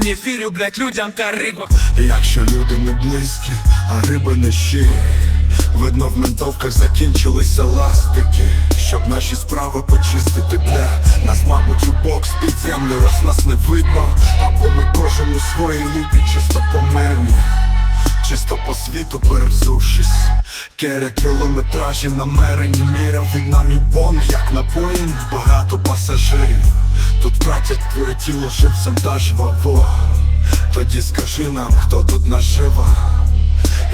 Не вірю, блять, людям та рибам Якщо люди не близькі, а риби не щирі. Видно в ментовках закінчилися ластики. Щоб наші справи почистити бля. Нас, мабуть, у бокс під землю, раз нас не видно. Або ми кожен у своїй лупі чисто померні Чисто по світу перевзувшись Керя кілометражі намерені Міряв він нам і бон, як на Боїнг Багато пасажирів. Тут тратять твоє тіло живцем та жваво. Тоді скажи нам, хто тут нажива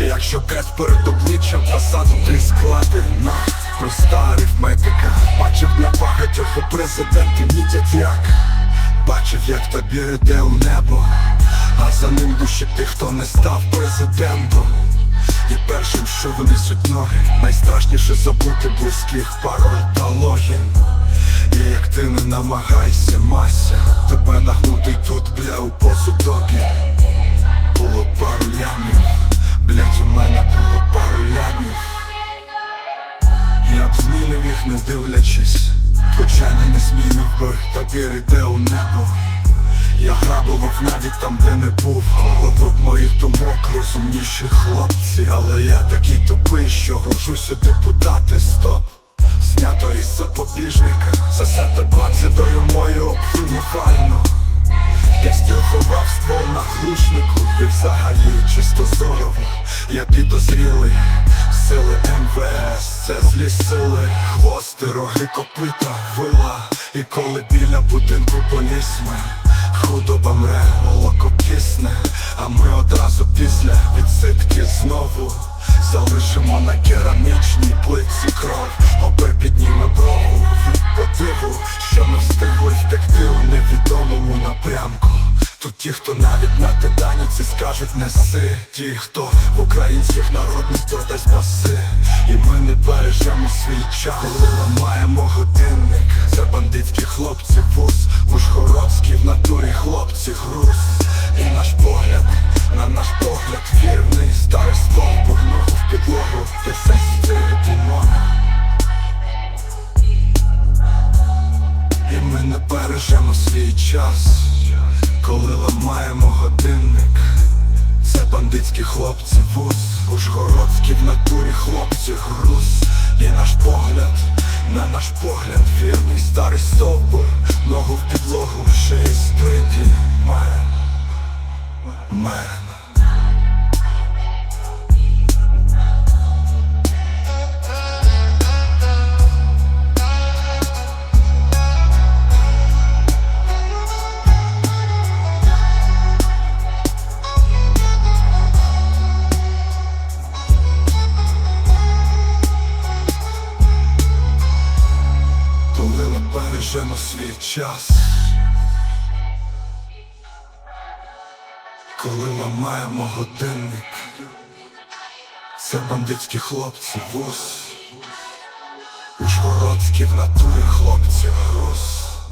якщо крест перед обличчям фасаду три склади на проста арифметика Бачив на багатьох у президенти мітять як. Бачив, як тобі йде у небо А за ним душі тих, хто не став президентом. І першим, що винесуть ноги. Найстрашніше забути близьких пароль та логін. І як ти не намагайся, мася Тебе нагнутий тут, бля, у посудові Було пару лямів. Блять, у мене було пару лямів. Я б змінив їх не дивлячись. Хоча не змінив би, табір іде у небо Я грабував навіть там, де не був. Головок моїх думок розумніші хлопці Але я такий тупий, що гружуся депутати. Стоп! Знято із запобіжника. Засета двадцятою мою обплину файно я стіл ховав ствол на глушнику. І взагалі чисто зорово Я підозрілий. Сили МВС, це злі сили. Хвости, роги, копита, вила. І коли біля будинку полісме Худоба мре, молоко кисне А ми одразу після відсидки знову Залишимо на керамічній плитці кров. Обе підніме брову від Що не встигли втекти у невідомому напрямку. Тут ті, хто навіть на титаніці скажуть неси. Ті, хто в українських народних додасть баси. І ми не бережемо свій час. Коли ламаємо годинник Це бандитські хлопці хлопці груз. І наш погляд, на наш погляд вірний Старий стовбур, ногу в підлогу. Стили Дімона І ми не бережемо свій час Коли ламаємо годинник. Це бандитські хлопці вуз. Ужгородські в натурі хлопці груз. І наш погляд, на наш погляд вірний старий стовбур. Ногу в підлогу, ще й сприті Ми бережемо свій час Коли ламаємо годинник Це бандитські хлопці вуз Ужгородські в натурі хлопці груз